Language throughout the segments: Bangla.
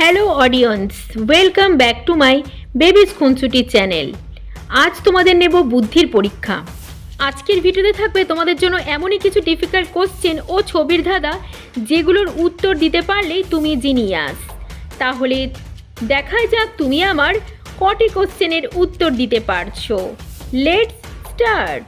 Hello audience welcome back to my babies খুনসুটি চ্যানেল আজ তোমাদের নেব বুদ্ধির পরীক্ষা। আজকের ভিডিওতে থাকবে তোমাদের জন্য এমনই কিছু ডিফিকাল্ট কোশ্চেন ও ছবির ধাঁধা যেগুলোর উত্তর দিতে পারলেই তুমি জিনিয়াস তাহলে দেখাই যাক তুমি আমার কটি কোশ্চেনের উত্তর দিতে পারছ। লেটস স্টার্ট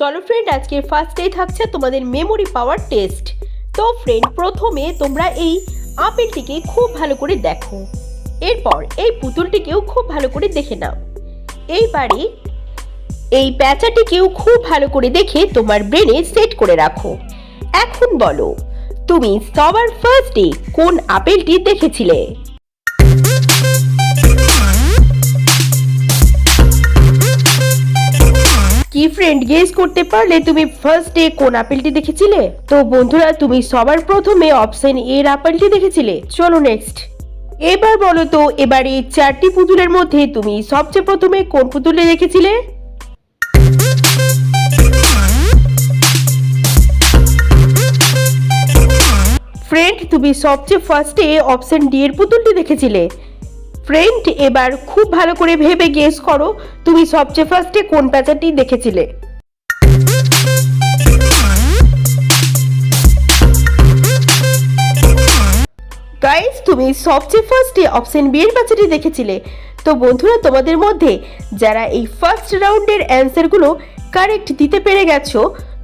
চলো ফ্রেন্ড আজকে ফার্স্টেই থাকছে তোমাদের মেমোরি পাওয়ার টেস্ট তো ফ্রেন্ড প্রথমে তোমরা এই আপেলটিকে খুব ভালো করে দেখো। এরপর এই পুতুলটিকেও খুব ভালো করে দেখে নাও। এইবারে এই প্যাঁচাটিকেও খুব ভালো করে দেখে তোমার ব্রেনে সেট করে রাখো। এখন বলো, তুমি সবার ফার্স্টে কোন আপেলটি দেখেছিলে? কি ফ্রেন্ড গেস করতে পারলে তুমি ফার্স্ট ডে কোন আপেলটি দেখেছিলে? তো বন্ধুরা, তুমি সবার প্রথমে অপশন এর আপেলটি দেখেছিলে। চলো নেক্সট এবার বলো তো, এবার এই চারটি পুতুলের মধ্যে তুমি সবচেয়ে প্রথমে কোন পুতুলে দেখেছিলে? ফ্রেন্ড তুমি সবচেয়ে ফার্স্টে অপশন ডি এর পুতুলটি দেখেছিলে। ফ্রেন্ড এবার খুব ভালো করে ভেবে গেস করো, তুমি সবচেয়ে ফার্স্টে কোন প্যাচারটি দেখেছিলে? গাইস তুমি সবচেয়ে ফার্স্টে অপশন বি এর প্যাচারটি দেখেছিলে। তো বন্ধুরা, তোমাদের মধ্যে যারা এই ফার্স্ট রাউন্ডের অ্যান্সারগুলো কারেক্ট দিতে পেরে গেছো,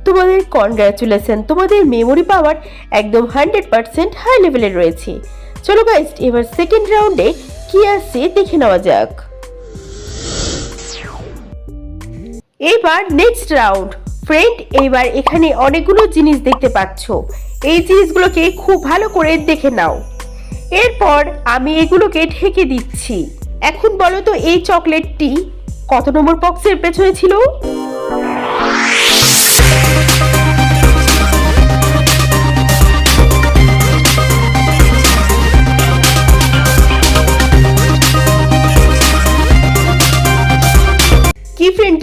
তোমাদের কনগ্রাচুলেশন তোমাদের মেমোরি পাওয়ার একদম হান্ড্রেড পার্সেন্ট হাই লেভেলের রয়েছে। চলো গাইস এবার সেকেন্ড রাউন্ডে কি আছে দেখে নেওয়া যাক। এবার নেক্সট রাউন্ড ফ্রেন্ড এইবার এখানে অনেকগুলো জিনিস দেখতে পাচ্ছ। এই জিনিসগুলোকে খুব ভালো করে দেখে নাও। এরপর আমি এগুলোকে ঢেকে দিচ্ছি। এখন বলো তো, এই চকলেটটি কত নম্বর বক্সের পেছনে ছিল?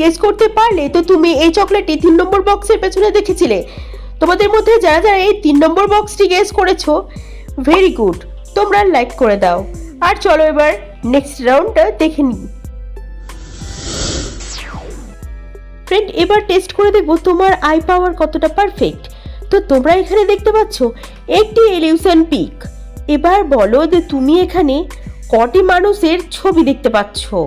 গেস করতে পারলে তো তুমি এই চকলেটটি তিন নম্বর বক্সের পেছনে দেখেছিলে। তোমাদের মধ্যে যারা যারা এই তিন নম্বর বক্সটি গেস করেছ ভেরি গুড তোমরা লাইক করে দাও। আর চলো এবার নেক্সট রাউন্ডটা দেখে নিই। ফ্রেন্ড এবার টেস্ট করে দেখব তোমার আই পাওয়ার কতটা পারফেক্ট তো তোমরা এখানে দেখতে পাচ্ছ, একটি এলিউশন পিক এবার বলো যে তুমি এখানে কটি মানুষের ছবি দেখতে পাচ্ছো।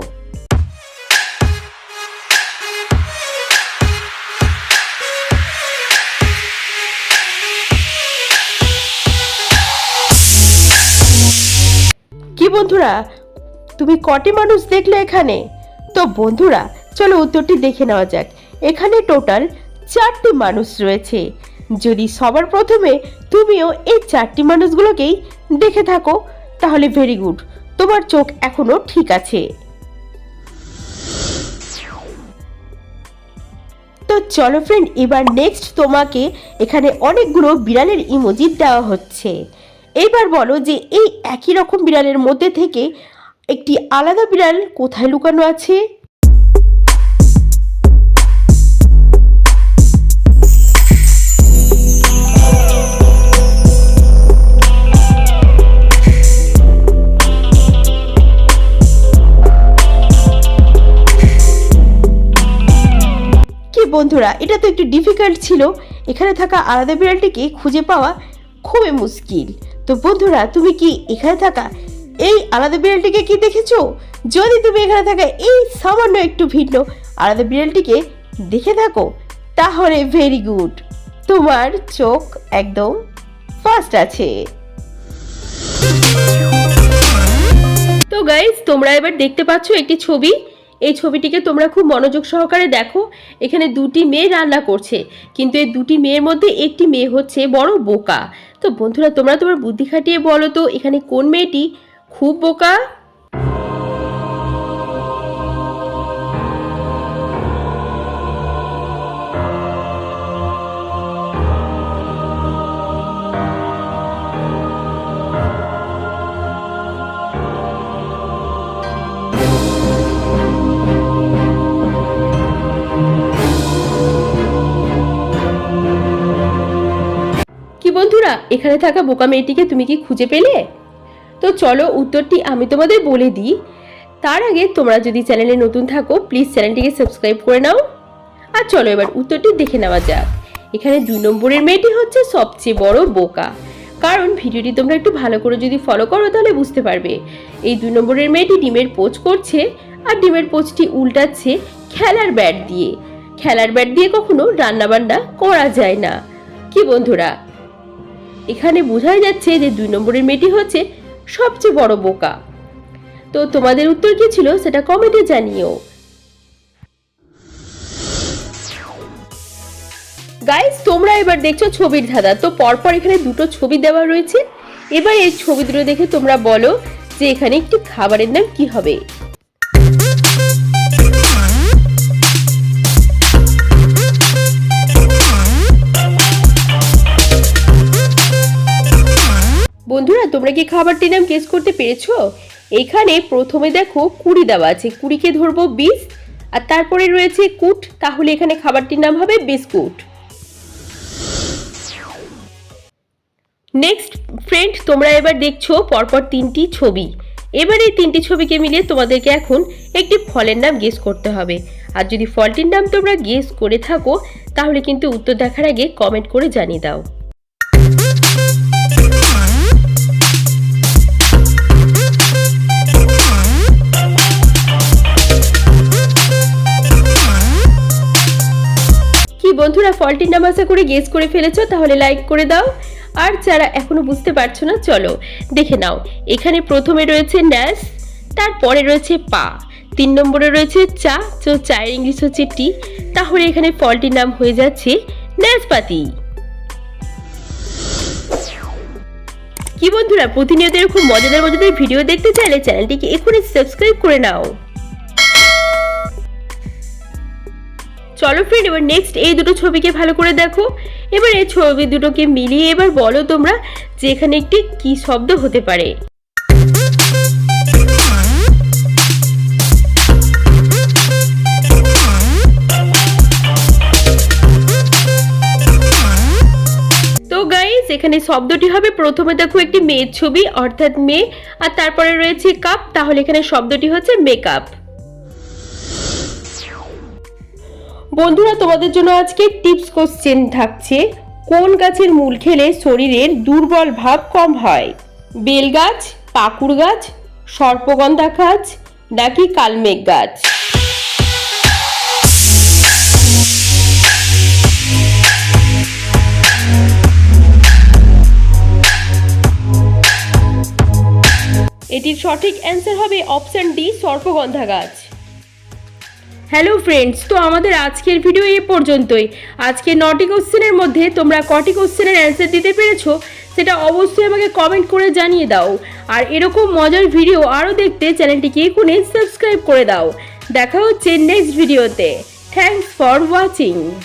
বন্ধুরা, তুমি কটি মানুষ দেখলে এখানে? তো বন্ধুরা, চলো উত্তরটি দেখে নেওয়া যাক। এখানে টোটাল চারটি মানুষ রয়েছে। যদি সবার প্রথমে তুমিও এই চারটি মানুষগুলোকেই দেখে থাকো, তাহলে ভেরি গুড তোমার চোখ এখনও ঠিক আছে। তো চলো ফ্রেন্ড এবার নেক্সট তোমাকে এখানে অনেকগুলো বিড়ালের ইমোজি দেওয়া হচ্ছে। এবার বলো যে এই একই রকম বিড়ালের মধ্যে থেকে একটি আলাদা বিড়াল কোথায় লুকানো আছে? বন্ধুরা, এটা তো একটু ডিফিকাল্ট ছিল। এখানে থাকা আলাদা বিড়ালটিকে খুঁজে পাওয়া খুবই মুশকিল। তো বন্ধুরা, তুমি কি এখানে থাকা এই আলাদা বিড়ালটিকে কি দেখেছ? যদি তুমি এখানে থাকা এই সামান্য একটু ভিন্ন আলাদা বিড়ালটিকে দেখে থাকো, তাহলে ভেরি গুড তোমার চোখ একদম ফার্স্ট আছে। তো গাইজ তোমরা এবার দেখতে পাচ্ছ একটি ছবি। এই ছবিটিকে তোমরা খুব মনোযোগ সহকারে দেখো। এখানে দুটি মেয়ে রান্না করছে, কিন্তু এই দুটি মেয়ের মধ্যে একটি মেয়ে হচ্ছে বড় বোকা। তো বন্ধুরা, তোমরা তোমার বুদ্ধি খাটিয়ে বলো তো, এখানে কোন মেয়েটি খুব বোকা বন্ধুরা এখানে থাকা বোকা মেয়েটিকে তুমি কি খুঁজে পেলে? তো চলো উত্তরটি আমি তোমাদের বলে দিই। তার আগে তোমরা যদি চ্যানেলে নতুন থাকো প্লিজ চ্যানেলটিকে সাবস্ক্রাইব করে নাও। আর চলো এবার উত্তরটি দেখে নেওয়া যাক। এখানে দুই নম্বরের মেয়েটি হচ্ছে সবচেয়ে বড় বোকা। কারণ ভিডিওটি তোমরা একটু ভালো করে যদি ফলো করো, তাহলে বুঝতে পারবে। এই দুই নম্বরের মেয়েটি ডিমের পোচ করছে আর ডিমের পোচটি উল্টাচ্ছে খেলার ব্যাট দিয়ে। খেলার ব্যাট দিয়ে কখনো রান্নাবান্না করা যায় না। কি বন্ধুরা এখানে বোঝাই যাচ্ছে যে দুই নম্বরের মেয়েটি হচ্ছে সবচেয়ে বড় বোকা। তো তোমাদের উত্তর কি ছিল সেটা কমেন্টে জানিও। গাইস তোমরা এবার দেখছ ছবির ধাঁধা। তো পরপর এখানে দুটো ছবি দেওয়া রয়েছে। এবার এই ছবি দেখে তোমরা বলো যে এখানে একটি খাবারের নাম কি হবে। বন্ধুরা, তোমরা কি খাবারটির নাম গেস করতে পেরেছ? এখানে প্রথমে দেখো কুড়ি দেওয়া আছে। কুড়িকে ধরবো বিষ আর তারপরে রয়েছে কুট, তাহলে এখানে খাবারটির নাম হবে বিস্কুট। নেক্সট ফ্রেন্ড তোমরা এবার দেখছ পরপর তিনটি ছবি। এবার এই তিনটি ছবিকে মিলিয়ে তোমাদেরকে এখন একটি ফলের নাম গেস করতে হবে। আর যদি ফলটির নাম তোমরা গেস করে থাকো, তাহলে কিন্তু উত্তর দেখার আগে কমেন্ট করে জানিয়ে দাও। বন্ধুরা ফলটির নাম আশা করে গেস করে ফেলেছ, তাহলে লাইক করে দাও। আর যারা এখনও বুঝতে পারছ না, চলো দেখে নাও। এখানে প্রথমে রয়েছে ন্যাস তারপরে রয়েছে পা, তিন নম্বরে রয়েছে চা, তো চায়ের ইংলিশ হচ্ছে টি। তাহলে এখানে ফলটির নাম হয়ে যাচ্ছে ন্যাসপাতি কি বন্ধুরা, প্রতিনিয়ত এরকম মজাদার মজাদার ভিডিও দেখতে চাইলে চ্যানেলটিকে এখনই সাবস্ক্রাইব করে নাও। চলো ফ্রেন্ড এবার নেক্সট এই দুটো ছবিকে ভালো করে দেখো। এবার এই ছবি দুটোকে মিলিয়ে এবার বলো তোমরা যে এখানে একটি কি শব্দ হতে পারে। এখানে শব্দটি হবে, প্রথমে দেখো একটি মেয়ের ছবি, অর্থাৎ মেয়ে, আর তারপরে রয়েছে কাপ তাহলে এখানে শব্দটি হচ্ছে মেকআপ বন্ধুরা, তোমাদের জন্য আজকে টিপস কোশ্চেন থাকছে। কোন গাছের মূল খেলে শরীরের দুর্বল ভাব কম হয়? বেল গাছ, পাকুড় গাছ, সর্পগন্ধা গাছ, নাকি কালমেঘ গাছ? এটির সঠিক অ্যান্সার হবে অপশন ডি সর্পগন্ধা গাছ। হ্যালো ফ্রেন্ডস তো আমাদের আজকের ভিডিও এ পর্যন্তই। আজকে নটি কোশ্চেনের মধ্যে তোমরা কটি কোশ্চেনের অ্যান্সার দিতে পেরেছ, সেটা অবশ্যই আমাকে কমেন্ট করে জানিয়ে দাও। আর এরকম মজার ভিডিও আরও দেখতে চ্যানেলটিকে এখনই সাবস্ক্রাইব করে দাও। দেখা হচ্ছে নেক্সট ভিডিওতে থ্যাংকস ফর ওয়াচিং